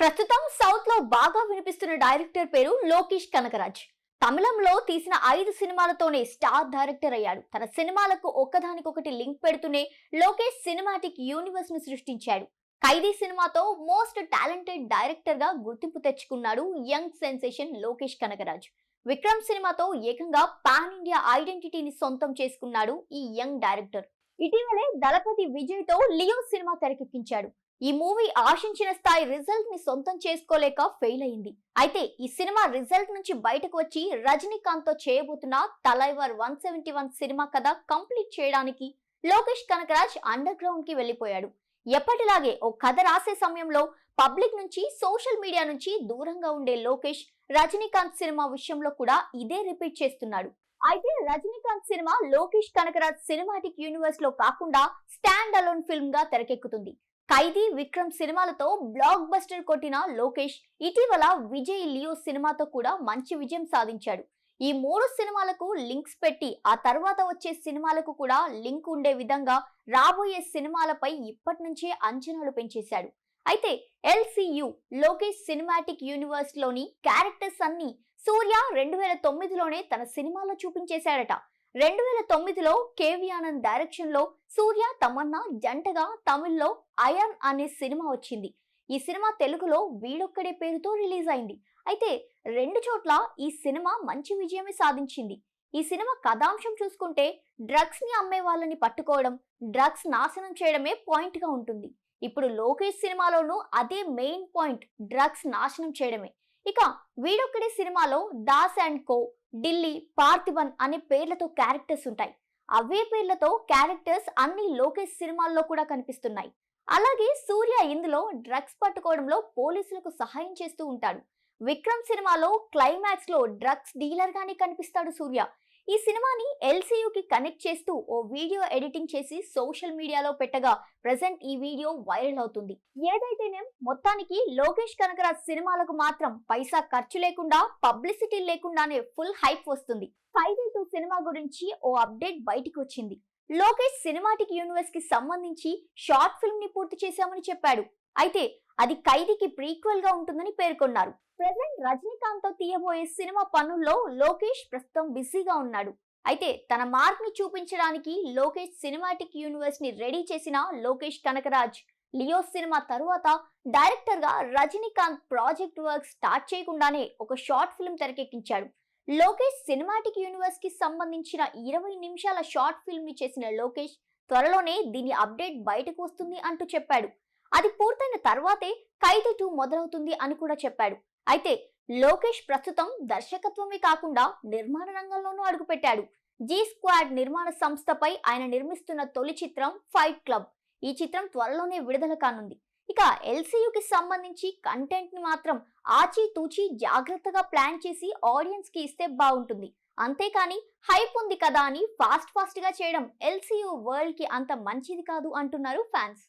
ప్రస్తుతం సౌత్లో బాగా వినిపిస్తున్న డైరెక్టర్ పేరు లోకేష్ కనకరాజ్. తమిళంలో తీసిన ఐదు సినిమాలతోనే స్టార్ డైరెక్టర్ అయ్యాడు. తన సినిమాలకు ఒక్కదానికొకటి లింక్ పెడుతూనే లోకేష్ సినిమాటిక్ యూనివర్స్ను సృష్టించాడు. ఖైదీ సినిమాతో మోస్ట్ టాలెంటెడ్ డైరెక్టర్గా గుర్తింపు తెచ్చుకున్నాడు యంగ్ సెన్సేషన్ లోకేష్ కనకరాజ్. విక్రమ్ సినిమాతో ఏకంగా పాన్ ఇండియా ఐడెంటిటీని సొంతం చేసుకున్నాడు ఈ యంగ్ డైరెక్టర్. ఇటీవలే దళపతి విజయ్తో లియో సినిమా తెరకెక్కించాడు. ఈ మూవీ ఆశించిన స్థాయి రిజల్ట్ని సొంతం చేసుకోలేక ఫెయిల్ అయింది. అయితే ఈ సినిమా రిజల్ట్ నుంచి బయటకు వచ్చి రజనీకాంత్తో చేయబోతున్న Thalaivar one seventy one cinema కథ కంప్లీట్ చేయడానికి లోకేష్ కనకరాజ్ అండర్ గ్రౌండ్కి వెళ్ళిపోయాడు. ఎప్పటిలాగే ఓ కథ రాసే సమయంలో పబ్లిక్ నుంచి సోషల్ మీడియా నుంచి దూరంగా ఉండే లోకేష్ రజనీకాంత్ సినిమా విషయంలో కూడా ఇదే రిపీట్ చేస్తున్నాడు. అయితే రజనీకాంత్ సినిమా లోకేష్ కనకరాజ్ సినిమాటిక్ యూనివర్స్లో కాకుండా స్టాండ్ అలోన్ ఫిల్మ్గా తెరకెక్కుతుంది. ఖైదీ విక్రమ్ సినిమాలతో బ్లాక్ బస్టర్ కొట్టిన లోకేష్. ఇటీవల విజయ్ లియో సినిమాతో కూడా మంచి విజయం సాధించాడు. ఈ మూడు సినిమాలకు లింక్స్ పెట్టి ఆ తర్వాత వచ్చే సినిమాలకు కూడా లింక్ ఉండే విధంగా రాబోయే సినిమాలపై ఇప్పటి నుంచే అంచనాలు పెంచేశాడు. అయితే ఎల్సియు లోకేష్ సినిమాటిక్ యూనివర్స్లోని క్యారెక్టర్స్ అన్ని సూర్య రెండు వేల తొమ్మిదిలోనే తన సినిమాలో చూపించేశాడట. రెండు వేల తొమ్మిదిలో కేవి ఆనంద్ డైరెక్షన్లో సూర్య తమన్నా జంటగా తమిళ్ళో అయాన్ అనే సినిమా వచ్చింది. ఈ సినిమా తెలుగులో వీడొక్కడే పేరుతో రిలీజ్ అయింది. అయితే రెండు చోట్ల ఈ సినిమా మంచి విజయమే సాధించింది. ఈ సినిమా కథాంశం చూసుకుంటే డ్రగ్స్ని అమ్మే వాళ్ళని పట్టుకోవడం డ్రగ్స్ నాశనం చేయడమే పాయింట్గా ఉంటుంది. ఇప్పుడు లోకేష్ సినిమాలోనూ అదే మెయిన్ పాయింట్ డ్రగ్స్ నాశనం చేయడమే. ఇక వీడొక్కడే సినిమాలో దాస్ అండ్ కో ఢిల్లీ పార్థివన్ అనే పేర్లతో క్యారెక్టర్స్ ఉంటాయి. అవే పేర్లతో క్యారెక్టర్స్ అన్ని లోకేష్ సినిమాల్లో కూడా కనిపిస్తున్నాయి. అలాగే సూర్య ఇందులో డ్రగ్స్ పట్టుకోవడంలో పోలీసులకు సహాయం చేస్తూ ఉంటాడు. విక్రమ్ సినిమాలో క్లైమాక్స్లో డ్రగ్స్ డీలర్ గానే కనిపిస్తాడు సూర్య. ఈ సినిమాని ఎల్సీయూకి కనెక్ట్ చేస్తూ ఓ వీడియో ఎడిటింగ్ చేసి సోషల్ మీడియాలో పెట్టగా ప్రజెంట్ ఈ వీడియో వైరల్ అవుతుంది. ఏదైతే మొత్తానికి లోకేష్ కనకరాజ్ సినిమాలకు మాత్రం పైసా ఖర్చు లేకుండా పబ్లిసిటీ లేకుండానే ఫుల్ హైప్ వస్తుంది. ఫైవ్ టూ సినిమా గురించి ఓ అప్డేట్ బయటికి వచ్చింది. లోకేష్ సినిమాటిక్ యూనివర్స్కి సంబంధించి షార్ట్ ఫిల్మ్ని పూర్తి చేశామని చెప్పాడు. అయితే అది ఖైదీకి ప్రీక్వెల్గా ఉంటుందని పేర్కొన్నారు. ప్రజెంట్ రజనీకాంత్తో తీయబోయే సినిమా పనుల్లో లోకేష్ ప్రస్తుతం బిజీగా ఉన్నాడు. అయితే తన మార్క్ని చూపించడానికి లోకేష్ సినిమాటిక్ యూనివర్స్ని రెడీ చేసిన లోకేష్ కనకరాజ్ లియో సినిమా తరువాత డైరెక్టర్గా రజనీకాంత్ ప్రాజెక్ట్ వర్క్ స్టార్ట్ చేయకుండానే ఒక షార్ట్ ఫిల్మ్ తెరకెక్కించాడు. లోకేష్ సినిమాటిక్ యూనివర్స్కి సంబంధించిన ఇరవై నిమిషాల షార్ట్ ఫిల్మ్ని చేసిన లోకేష్ త్వరలోనే దీని అప్డేట్ బయటకు వస్తుంది అంటూ చెప్పాడు. అది పూర్తయిన తర్వాతే ఖైదీ టూ మొదలవుతుంది అని కూడా చెప్పాడు. అయితే లోకేష్ ప్రస్తుతం దర్శకత్వమే కాకుండా నిర్మాణ రంగంలోనూ అడుగుపెట్టాడు. జీ స్క్వాడ్ నిర్మాణ సంస్థపై ఆయన నిర్మిస్తున్న తొలి చిత్రం ఫైట్ క్లబ్. ఈ చిత్రం త్వరలోనే విడుదల కానుంది. ఇక ఎల్సీయుకి సంబంధించి కంటెంట్ని మాత్రం ఆచితూచి జాగ్రత్తగా ప్లాన్ చేసి ఆడియన్స్కి ఇస్తే బాగుంటుంది. అంతేకాని హైప్ ఉంది కదా అని ఫాస్ట్ ఫాస్ట్గా చేయడం ఎల్సీయూ వరల్డ్కి అంత మంచిది కాదు అంటున్నారు ఫ్యాన్స్.